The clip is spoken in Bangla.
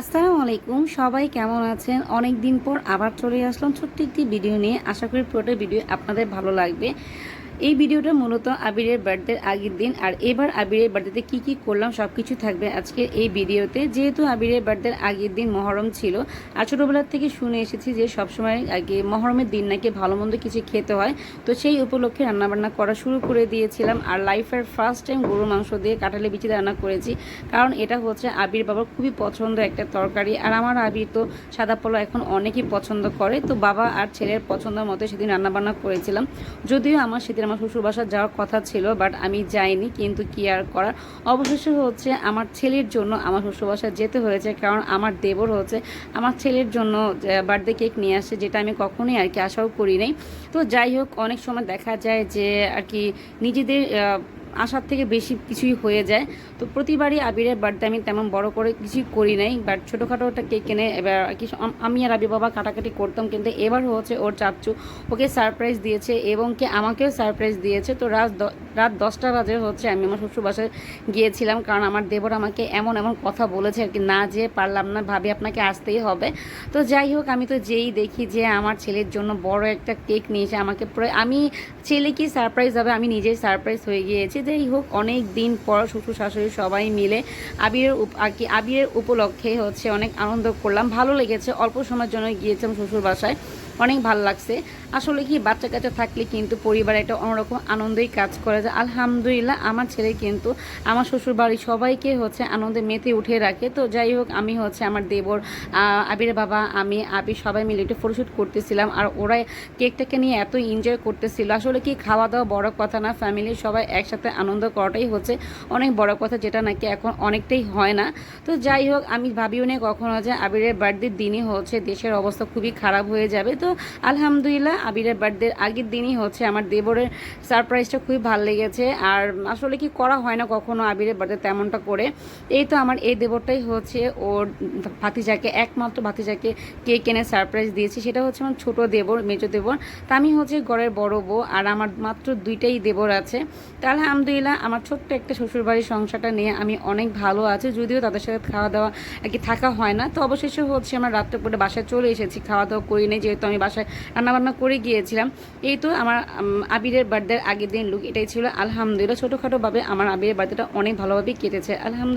আসসালামু আলাইকুম। সবাই কেমন আছেন? অনেক দিন পর আবার চলে আসলাম ছোট্ট একটি ভিডিও নিয়ে। আশা করি পুরোটা ভিডিও আপনাদের ভালো লাগবে। এই ভিডিওটা মূলত আবিরের বার্থডের আগের দিন, আর এবার আবিরের বার্থডেতে কি কি করলাম সব কিছু থাকবে আজকে এই ভিডিওতে। যেহেতু আবিরের বার্থডের আগের দিন মহরম ছিল, আর ছোটোবেলার থেকে শুনে এসেছি যে সবসময় আগে মহরমের দিন নাকি ভালো মন্দ কিছু খেতে হয়, তো সেই উপলক্ষে রান্নাবান্না করা শুরু করে দিয়েছিলাম। আর লাইফের ফার্স্ট টাইম গরু মাংস দিয়ে কাঁঠালি বিচি রান্না করেছি, কারণ এটা হচ্ছে আবির বাবার খুবই পছন্দ একটা তরকারি। আর আমার আবির তো সাদা পোলা এখন অনেকেই পছন্দ করে, তো বাবা আর ছেলের পছন্দের মতো সেদিন রান্নাবান্না করেছিলাম। যদিও আমার সেদিন আমার শ্বশুর বাসা যাওয়ার কথা ছিল বাট আমি যাইনি, কিন্তু কি আর করার? অবশেষে হচ্ছে আমার ছেলের জন্য আমার শ্বশুর বাসা যেতে হয়েছে, কারণ আমার দেবর হচ্ছে আমার ছেলের জন্য বার্থডে কেক নিয়ে আসে, যেটা আমি কখনোই আর কি আশাও করি নাই। তো যাই হোক, অনেক সময় দেখা যায় যে আর কি নিজেদের আশার থেকে বেশি কিছুই হয়ে যায়। তো প্রতিবারই আবিরের বার্থডে আমি তেমন বড় করে কিছুই করি নাই বাট ছোটোখাটো একটা কেক কিনে এবার আর কি আমি আর আবির বাবা কাটাকাটি করতাম, কিন্তু এবার হচ্ছে ওর চাচ্চু ওকে সারপ্রাইজ দিয়েছে এবং কে আমাকেও সারপ্রাইজ দিয়েছে। তো রাত রাত দশটা বাজে হচ্ছে, আমি আমার শ্বশুর বাসায় গিয়েছিলাম কারণ আমার দেবর আমাকে এমন এমন কথা বলেছে আর কি, না যে, পারলাম না, ভাবি আপনাকে আসতেই হবে। তো যাই হোক, আমি তো যেই দেখি যে আমার ছেলের জন্য বড় একটা কেক নিয়েছে আমাকে পুরো, আমি ছেলে কি সারপ্রাইজ হবে? আমি নিজেই সারপ্রাইজ হয়ে গিয়েছি। যাই হোক, অনেক দিন পর শ্বশুর শাশুড়ি সবাই মিলে আবিরের আর কি, আবিরের উপলক্ষে হচ্ছে অনেক আনন্দ করলাম। ভালো লেগেছে, অল্প সময়ের জন্য গিয়েছিলাম শ্বশুর বাসায়। অনেক ভালো লাগছে। আসলে কি, বাচ্চা কাচ্চা থাকলে কিন্তু পরিবারে একটা অন্যরকম আনন্দই কাজ করে যায়। আলহামদুলিল্লাহ, আমার ছেলে কিন্তু, আমার শ্বশুর বাড়ি সবাইকে হচ্ছে আনন্দে মেতে উঠে রাখে। তো যাই হোক, আমি হচ্ছে আমার দেবর আবির বাবা, আমি, আবি সবাই মিলে একটু ফটোশ্যুট করতেছিলাম। আর ওরা কেকটাকে নিয়ে এত এনজয় করতেছিল। আসলে কি খাওয়া দাওয়া বড় কথা না ফ্যামিলির সবাই একসাথে আনন্দ করাটাই হচ্ছে অনেক বড় কথা, যেটা নাকি এখন অনেকটাই হয় না। তো যাই হোক, আমি ভাবিও না কখনো যে আবিরের বার্থডের দিনই হচ্ছে, দেশের অবস্থা খুবই খারাপ হয়ে যাবে। তো আলহামদুলিল্লাহ, আবিরের বার্থডের আগের দিনই হচ্ছে। আমার দেবরের সারপ্রাইজটা খুবই ভালো লেগেছে। আর আসলে কি করা হয় না কখনো আবিরের বার্থডে তেমনটা করে। এই তো আমার এই দেবরটাই হচ্ছে ওর ভাতিজাকে, একমাত্র ভাতিজাকে কেক এনে সারপ্রাইজ দিয়েছি। সেটা হচ্ছে আমার ছোটো দেবর, মেজো দেবর। তা আমি হচ্ছে ঘরের বড় বউ, আর আমার মাত্র দুইটাই দেবর আছে। তা আলহামদুলিল্লাহ, আমার ছোট্ট একটা শ্বশুরবাড়ির সংসারটা নিয়ে আমি অনেক ভালো আছি। যদিও তাদের সাথে খাওয়া দাওয়া আর কি থাকা হয় না, তো অবশেষে হচ্ছে আমরা রাত্রে পরে বাসায় চলে এসেছি। খাওয়া দাওয়া করি নাই, যেহেতু আমি বাসায় রান্নাবান্না করে গিয়েছিলাম। এই তো আমার আবিরের বার্থডের আগের দিন লুক এটাই ছিল। আলহামদুলিল্লাহ ছোটোখাটোভাবে আমার আবিরের বার্থডেটা অনেক ভালোভাবেই কেটেছে। আলহামদুলিল্লাহ।